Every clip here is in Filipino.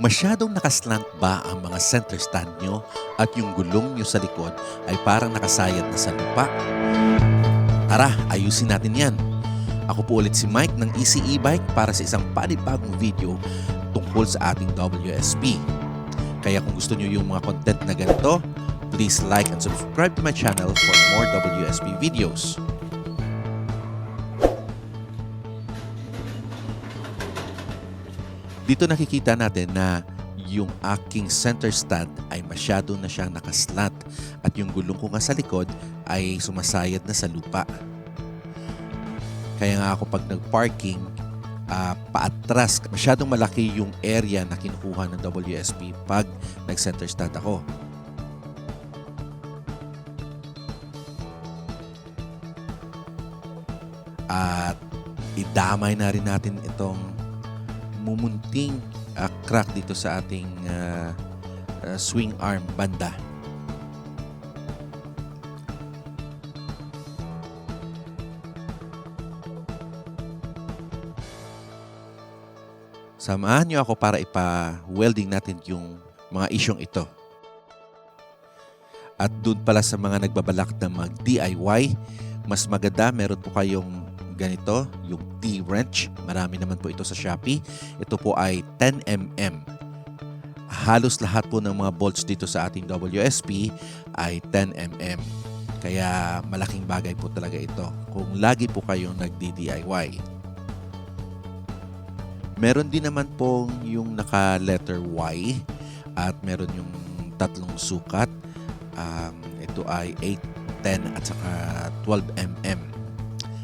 Masyadong nakaslant ba ang mga center stand nyo at yung gulong nyo sa likod ay parang nakasayad na sa lupa? Tara, ayusin natin yan. Ako po ulit si Mike ng Easy E-Bike para sa isang panibagong video tungkol sa ating WSP. Kaya kung gusto nyo yung mga content na ganito, please like and subscribe to my channel for more WSP videos. Dito nakikita natin na yung aking center stand ay masyado na siyang nakaslant at yung gulong ko nga sa likod ay sumasayad na sa lupa. Kaya nga ako pag nag-parking, ah, paatras, masyadong malaki yung area na kinukuha ng WSP pag nag-center stand ako. At idamay na rin natin itong mumunting ah, crack dito sa ating ah, ah, swing arm banda. Samahan niyo ako para ipa-welding natin yung mga isyong ito. At doon pala sa mga nagbabalak na mag-DIY, mas maganda meron po kayong ganito, yung T-wrench. Marami naman po ito sa Shopee. Ito po ay 10mm. Halos lahat po ng mga bolts dito sa ating WSP ay 10mm. Kaya malaking bagay po talaga ito kung lagi po kayong nagdi-DIY. Meron din naman pong yung naka letter Y at meron yung tatlong sukat. Um, ito ay 8, 10 at saka 12 mm.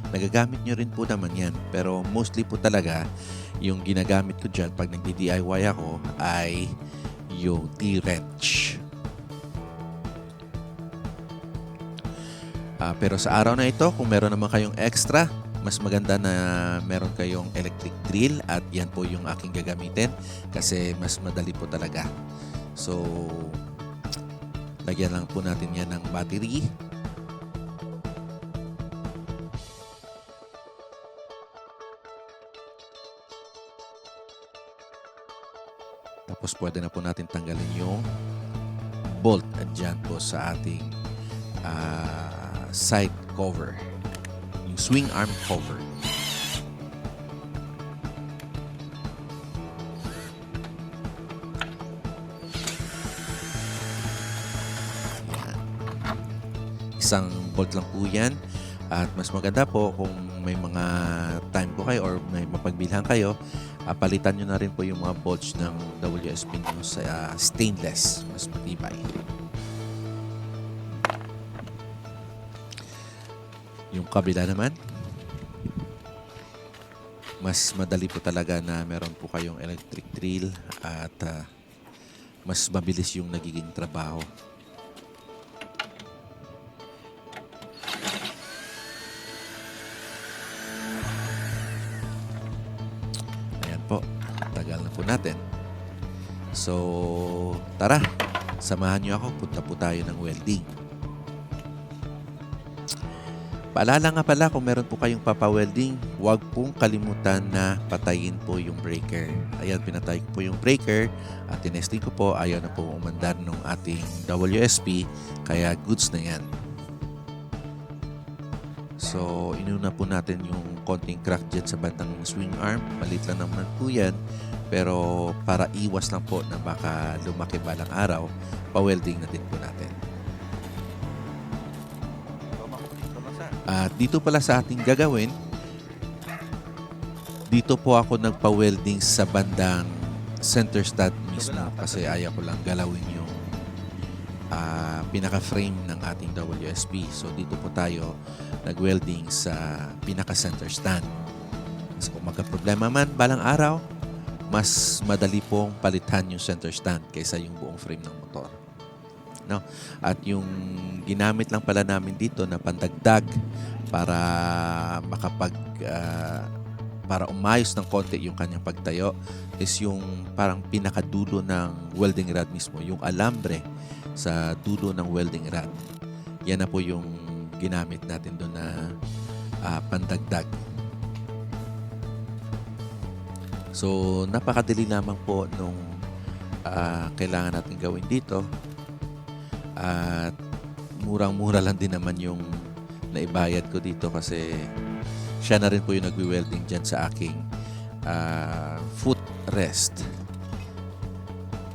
Nagagamit nyo rin po naman yan. Pero mostly po talaga, yung ginagamit ko dyan pag nagdi-DIY ako ay yung T-wrench. Ah, pero sa araw na ito, kung meron naman kayong extra, mas maganda na meron kayong electric drill at yan po yung aking gagamitin kasi mas madali po talaga. So, lagyan lang po natin yan ng battery. Tapos pwede na po natin tanggalin yung bolt dyan po sa ating ah, side cover. Yung swing arm cover. Isang bolt lang po yan. At mas maganda po kung may mga time po kayo or may mapagbilhan kayo, ah, palitan nyo na rin po yung mga bolts ng WSP nyo sa ah, stainless. Mas matibay. Yung kabila naman, mas madali po talaga na meron po kayong electric drill at ah, mas mabilis yung nagiging trabaho. Natin. So, tara, samahan niyo ako, punta po tayo ng welding. Paalala nga pala kung meron po kayong papawelding, huwag pong kalimutan na patayin po yung breaker. Ayan, pinatay ko po yung breaker at tinesting ko po, ayaw na po umandar ng ating WSP, kaya goods na yan. So, inuna po natin yung konting crack dyan sa bandang swing arm. Malit lang naman po yan. Pero para iwas lang po na baka lumaki balang araw, pa-welding na din po natin. At dito pala sa ating gagawin, dito po ako nagpa-welding sa bandang center stud mismo kasi ayaw ko lang galawin yung ah, pinaka-frame ng ating WSP. So dito po tayo nag-welding sa pinaka-center stand. So kung magka-problema man balang araw, mas madali pong palitan yung center stand kaysa yung buong frame ng motor. No? At yung ginamit lang pala namin dito na pandagdag para makapag ah, para umayos ng konti yung kanyang pagtayo is yung parang pinakadulo ng welding rod mismo, yung alambre sa dulo ng welding rod. Yan na po yung ginamit natin doon na ah, pandagdag. So, napakadali lamang po nung ah, kailangan natin gawin dito. At murang-mura lang din naman yung naibayad ko dito kasi siya na rin po yung nagwi-welding dyan sa aking ah, foot rest.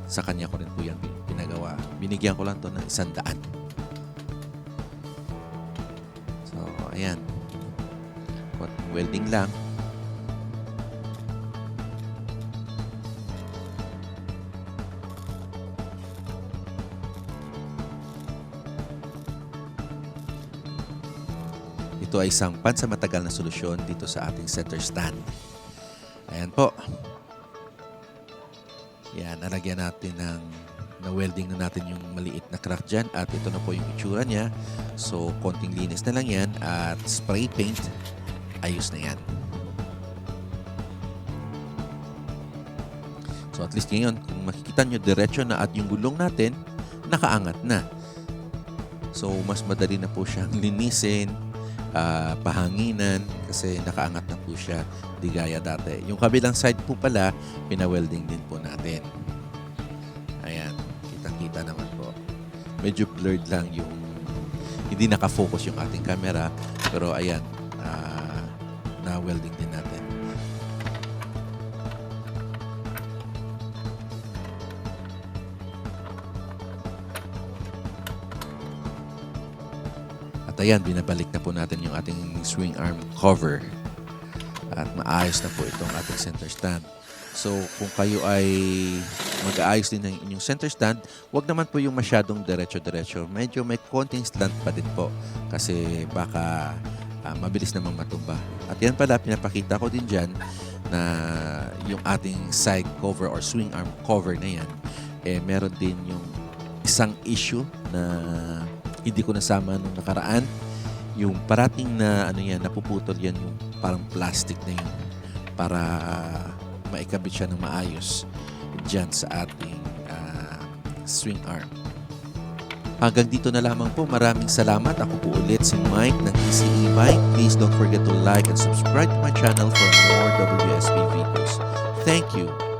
Sa kanya ko rin po yan pinagawa. Binigyan ko lang to ng isang daan. So, ayan. Welding lang. Ito ay isang pansamatagal na solusyon dito sa ating center stand. Ayan po. Yan, nalagyan natin ng na-welding na natin yung maliit na crack dyan at ito na po yung itsura niya. So, konting linis na lang yan at spray paint, ayos na yan. So, at least ngayon, kung makikita nyo, diretso na at yung gulong natin, nakaangat na. So, mas madali na po siyang linisin, ah, pahanginan, kasi nakaangat na po siya, di gaya dati. Yung kabilang side po pala, pina-welding din po natin. Ayan, kitang-kita naman po. Medyo blurred lang yung, hindi nakafocus yung ating camera, pero ayan, ah, na-welding din ayan, binabalik na po natin yung ating swing arm cover. At maayos na po itong ating center stand. So, kung kayo ay mag-aayos din ng inyong center stand, wag naman po yung masyadong diretso-diretso. Medyo may konting slant pa din po kasi baka ah, mabilis namang matumba. At yan pala, pinapakita ko din dyan na yung ating side cover or swing arm cover na yan, eh meron din yung isang issue na hindi ko nasama nung nakaraan. Yung parating na ano yan, napuputol yan yung parang plastic na yun para maikabit siya ng maayos dyan sa ating ah, swing arm. Hanggang dito na lamang po. Maraming salamat. Ako po ulit si Mike ng ECE Mike. Please don't forget to like and subscribe to my channel for more WSP videos. Thank you.